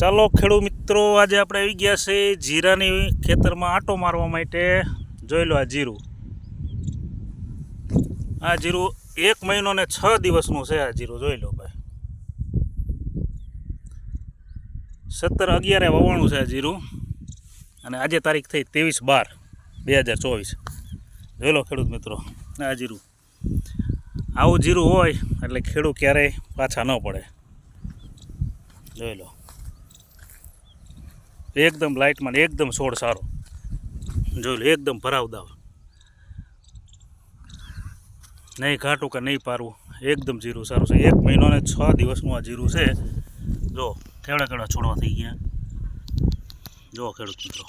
ચાલો ખેડૂત મિત્રો, આજે આપણે આવી ગયા છે જીરાની ખેતરમાં આંટો મારવા માટે. જોઈ લો આ જીરું. આ જીરું એક મહિનો ને છ દિવસનું છે આ જીરું, જોઈ લો ભાઈ. સત્તર અગિયારે વવાણું છે આ જીરું. અને આજે તારીખ થઈ ત્રેવીસ બાર, બે હજાર ચોવીસ. જોઈ લો ખેડૂત મિત્રો, આ જીરું. આવું જીરું હોય એટલે ખેડૂત ક્યારેય પાછા ન પડે. જોઈ લો. એકદમ લાઇટમાં એકદમ છોડ સારો. જોઈ લો, એકદમ ભરાવદાવ નહીં ઘાટું કે નહીં પારવું, એકદમ જીરું સારું છે. એક મહિનો ને છ દિવસનું આ જીરું છે. જો, કેવડા કેવડા છોડવા થઈ ગયા. જો ખેડૂત મિત્રો,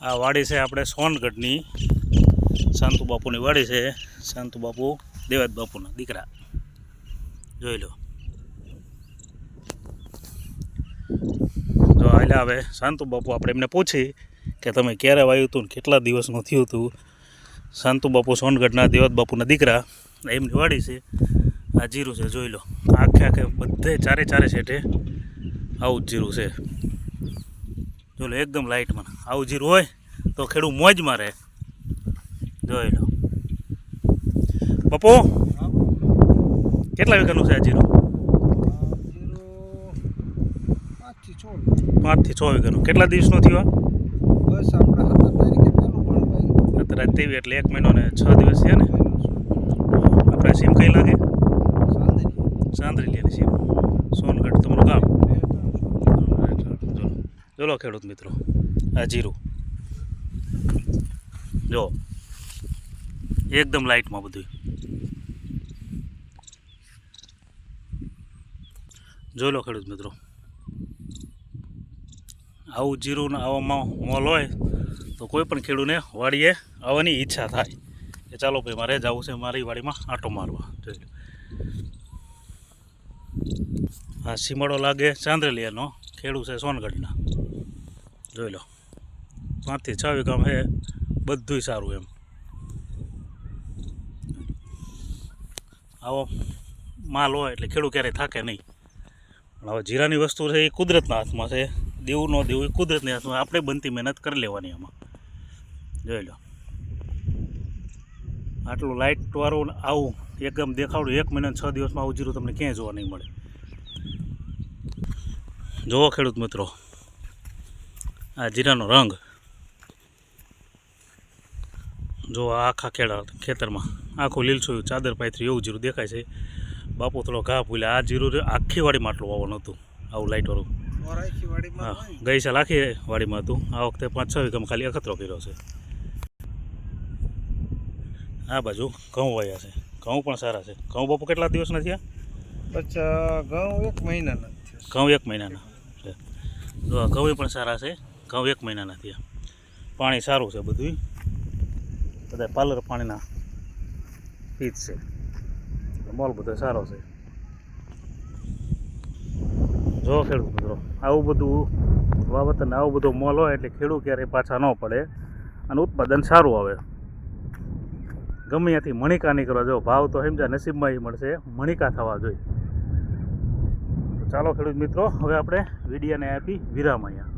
આ વાડી છે આપણે સોનગઢની. શાંતુ બાપુની વાડી છે. શાંતુ બાપુ દેવાદ બાપુના દીકરા. જોઈ લો. જો હવે શાંતુ બાપુ, આપણે એમને પૂછી કે તમે ક્યારે વાયું હતું ને કેટલા દિવસનું થયું હતું? શાંતુ બાપુ સોનગઢના દેવત બાપુના દીકરા એમની વાડી છે, આ જીરું છે, જોઈ લો. આખે આખે બધે ચારે ચારે સેઠે આવું જ જીરું છે. જોઈ લો, એકદમ લાઇટમાં આવું જીરું હોય તો ખેડૂત મોજમાં રહે જોઈ લો. પપ્પુ કેટલા વીઘાનું છે આ જીરું? પાંચથી છ વીઘાનું કેટલા દિવસનું થયું બસ આપણે સત્તર તારીખે પહેલું પણ આ અત્યારે તેવી એટલે એક મહિનો ને છ દિવસ છે ને? આપણે સીમ કઈ લાગે? સાંદરેલીની સીમ. સોનગઢ તમારું ગામ? ચલો. ખેડૂત મિત્રો આ જીરું. જો એકદમ લાઇટમાં બધું જોઈ લો ખેડૂત મિત્રો. આવું જીરું આવામાં મોલ હોય તો કોઈ પણ ખેડૂને વાડીએ આવવાની ઈચ્છા થાય. કે ચાલો ભાઈ, મારે જવું છે મારી વાડીમાં આંટો મારવા. જોઈ આ સીમાડો લાગે ચાંદ્રેલિયાનો. ખેડૂ છે સોનગઢના. જોઈ લો. પાંચથી છ વીઘામાં છે બધુંય સારું એમ. આવો માલ હોય એટલે ખેડૂત ક્યારેય થાકે નહીં. પણ હવે જીરાની વસ્તુ છે એ કુદરતના હાથમાં છે. દેવું ન દેવું એ કુદરતની હાથમાં આપણે બનતી મહેનત કરી લેવાની આમાં. જોઈ લો. આટલું લાઇટવાળું આવું એકદમ દેખાવડું એક મહિના છ દિવસમાં આવું જીરું તમને ક્યાંય જોવા નહીં મળે. જુઓ ખેડૂત મિત્રો, આ જીરાનો રંગ. જો આખા ખેડા ખેતરમાં. આખું લીલછોયું ચાદર પાથરી એવું જીરું દેખાય છે. બાપુ થોડો ઘા ભૂલ્યા. આ જીરું આખી વાડીમાં આટલું વાવવાનું હતું, આવું લાઇટવાળું હા ગઈ સાલ આખી વાડીમાં હતું. આ વખતે પાંચ છ વીઘામાં ખાલી અખતરો કર્યો છે. આ બાજુ ઘઉં વાયા છે. ઘઉં પણ સારા છે. ઘઉં બાપુ કેટલા દિવસના થયા? પછી ઘઉં એક મહિનાના ઘઉં એક મહિનાના. છે. જો આ ઘઉં પણ સારા છે. ઘઉં એક મહિનાના થયા. પાણી સારું છે બધું બધા પાર્લર પાણીના પીત છે. મોલ બધો સારો છે. જો ખેડૂત મિત્રો આવું બધું વાવતર આવું બધું મોલ હોય એટલે ખેડૂત ક્યારેય પાછા ન પડે અને ઉત્પાદન સારું આવે. ગમે ત્યાંથી મણિકા નીકળવા જો ભાવ તો સમજા નસીબમાં એ મળશે, મણિકા થવા જોઈએ. ચાલો ખેડૂત મિત્રો હવે આપણે વિડીયાને આપી વિરામ અહીંયા.